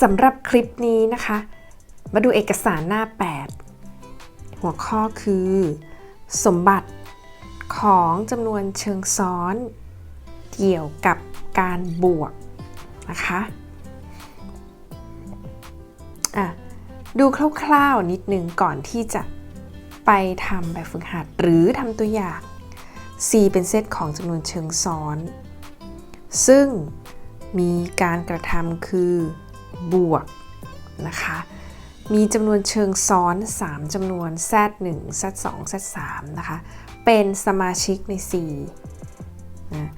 สำหรับคลิปนี้นะคะ มาดูเอกสารหน้า 8 หัวข้อคือ สมบัติของจำนวนเชิงซ้อน เกี่ยวกับการบวกนะคะอะดูคร่าวๆนิดนึงก่อนที่จะไปทำแบบฝึกหัดหรือทำตัวอย่าง C เป็นเซตของจำนวนเชิงซ้อน ซึ่งมีการกระทำคือ บวกนะคะ มีจำนวนเชิงซ้อน 3จำนวน Z1 Z2 Z3 นะคะ เป็นสมาชิกใน C นะ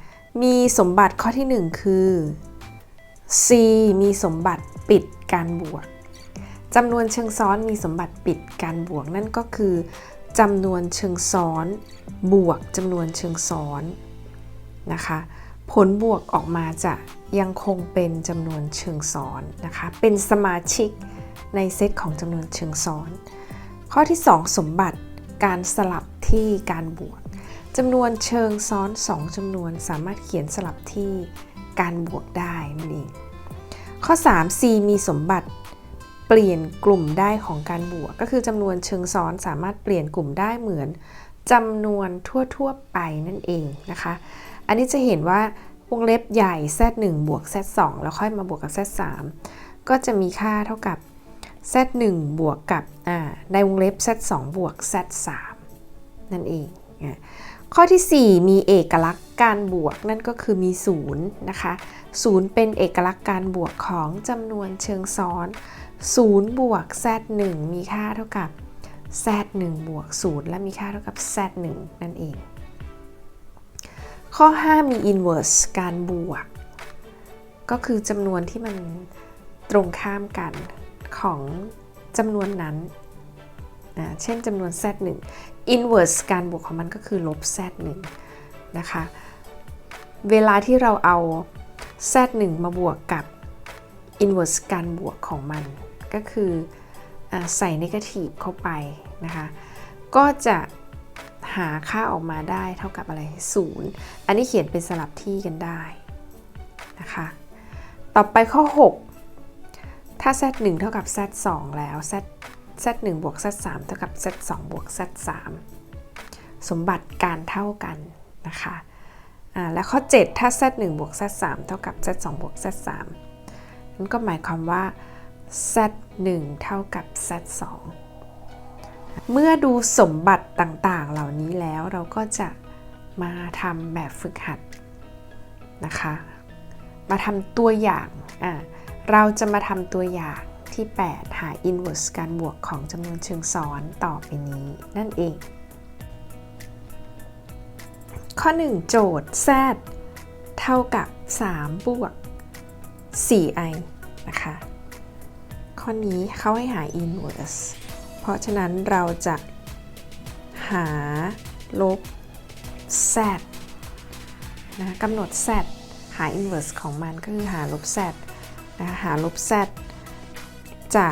มีสมบัติข้อที่ 1 คือ C มีสมบัติปิดการบวกจำนวนเชิงซ้อนมีสมบัติปิดการบวกนั่นก็คือจำนวนเชิงซ้อน บวกจำนวนเชิงซ้อนนะคะ ผลบวกออกมาจะยังคงเป็นจำนวนเชิงซ้อนนะคะ เป็นสมาชิกในเซตของจำนวนเชิงซ้อน ข้อที่ 2 สมบัติการสลับที่การบวกจำนวนเชิงซ้อน 2จำนวนสามารถเขียนสลับที่การบวกได้นั่นเอง ข้อ 3 C มีสมบัติเปลี่ยนกลุ่มได้ของการบวก ก็คือจำนวนเชิงซ้อนสามารถเปลี่ยนกลุ่มได้เหมือนจำนวนทั่วๆไปนั่นเองนะคะ อันนี้จะเห็นว่าวงเล็บใหญ่ z1 บวก z2 แล้วค่อยมาบวกกับ z3 ก็จะมีค่าเท่ากับ z1 บวกกับในวงเล็บ z2 บวก z3 นั่นเองข้อที่ 4 มีเอกลักษณ์การบวกนั่นก็คือมี0นะคะ0เป็นเอกลักษณ์การบวกของจำนวนเชิงซ้อน0บวก z1 มีค่าเท่ากับ z1 บวก0และมีค่าเท่ากับ z1 นั่นเอง ข้อ 5 มี inverse การบวก ก็คือจำนวนที่มันตรงข้ามกันของจำนวนนั้นนะเช่นจำนวน z1 inverse การบวกของมันก็คือลบ z1 นะคะ เวลาที่เราเอา z1 มาบวกกับ inverse การบวกของมัน ก็คือใส่ negative เข้าไปนะคะ ก็จะ หาค่าออกมาได้เท่ากับอะไร0อันนี้เขียนเป็นสลับที่กันได้นะคะต่อไปข้อ 6 ถ้า z1 เท่ากับ z2 แล้ว z z1 บวก z3 เท่ากับ z2 บวก z3 สมบัติการเท่ากันนะคะอ่าและข้อ 7 ถ้า z1 บวก z3 เท่ากับ z2 บวก z3 นั่นก็หมายความว่า z1 เท่ากับ z2 เมื่อดูสมบัติต่างๆ เหล่านี้แล้วเราก็จะมาทำแบบฝึกหัดนะคะ มาทำตัวอย่างอ่าเราจะมาทำตัวอย่างที่ 8 หา inverse การบวกของจำนวนเชิงซ้อนต่อไปนี้นั่นเอง ข้อ 1 โจทย์ z เท่ากับ 3 บวก 4i นะคะ ข้อนี้เขาให้หา inverse เพราะฉะนั้นเราจะหาลบ z นะกำหนด z หา inverse ของมันก็คือหาลบ z นะคะหาลบ z จะ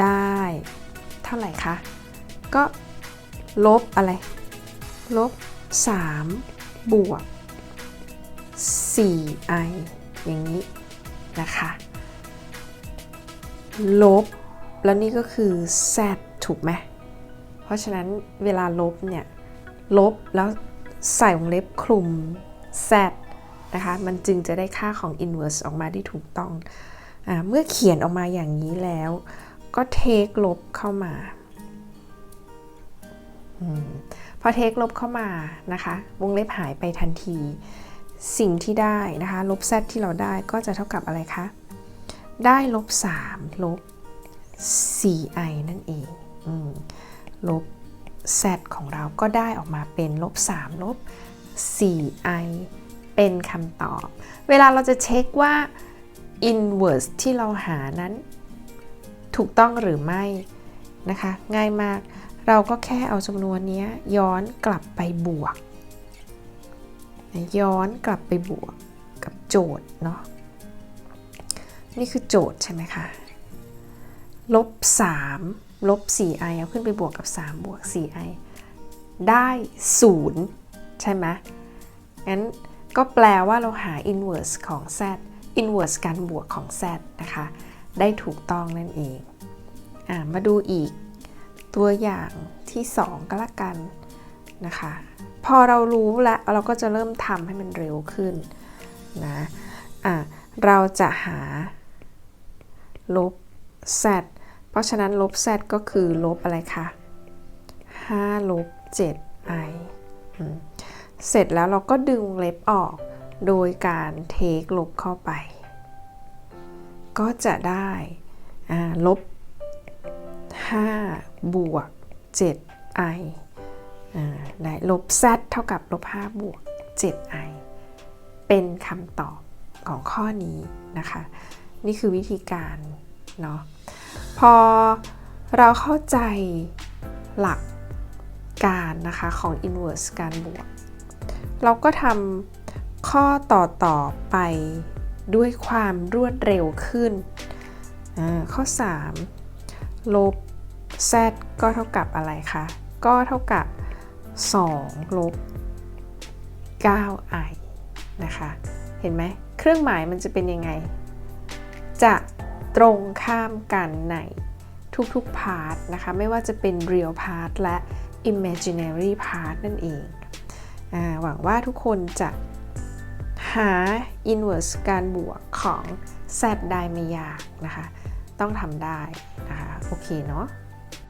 ได้เท่าไหร่คะ ก็ลบอะไร ลบ 3 บวก 4i อย่างนี้นะคะ ลบ แล้วนี่ก็คือ z ถูกไหม เพราะฉะนั้นเวลาลบเนี่ย ลบแล้วใส่วงเล็บคลุม z นะคะ มันจึงจะได้ค่าของ inverse ออกมาที่ถูกต้องอเมื่อเขียนออกมาอย่างนี้แล้ว ก็เทคลบเข้ามาอพอเทคลบเข้ามานะคะ วงเล็บหายไปทันที สิ่งที่ได้นะคะ ลบ z ที่เราได้ก็จะเท่ากับอะไรคะ ได้ลบ 3 ลบ 4i นั่นเองอลบ z ของเราก็ได้ออกมาเป็นลบ 3 ลบ 4i เป็นคำตอบ เวลาเราจะเช็คว่า inverse ที่เราหานั้น ถูกต้องหรือไม่นะคะ ง่ายมาก เราก็แค่เอาจำนวนนี้ย้อนกลับไปบวก ย้อนกลับไปบวกกับโจทย์เนาะ นี่คือโจทย์ใช่ไหมคะ ลบ3ลบ 4i เอาขึ้นไปบวกกับ 3 บวก 4i ได้ 0 ใช่ไหมงั้นก็แปลว่าเราหา inverse ของ z inverse การบวกของ z นะคะ ได้ถูกต้องนั่นเองอมาดูอีกตัวอย่างที่ 2 ก็แล้วกันนะคะ พอเรารู้แล้วเราก็จะเริ่มทำให้มันเร็วขึ้นนะะเราจะหาลบ z เพราะฉะนั้นลบ z ก็คือลบอะไรคะ5ลบ 7i เสร็จแล้วเราก็ดึงเล็บออกโดยการเทคลบเข้าไป ก็จะได้ลบ 5 บวก 7i ได้ลบ z เท่ากับลบ 5 บวก 7i เป็นคำตอบของข้อนี้นะคะ นี่คือวิธีการ เนาะพอเราเข้าใจหลักการนะคะของ inverse การบวก เราก็ทำข้อต่อต่อไปด้วยความรวดเร็วขึ้น ข้อ 3 ลบ z ก็เท่ากับอะไรคะ ก็เท่ากับ 2 ลบ 9i นะคะ เห็นไหม เครื่องหมายมันจะเป็นยังไง จะ ตรงข้ามกันในทุกๆพาร์ทนะคะ ไม่ว่าจะเป็น real part และ imaginary part นั่นเองอหวังว่าทุกคนจะหา inverse การบวกของ z ได้ไม่ยากนะคะ ต้องทำได้นะคะ โอเคเนาะ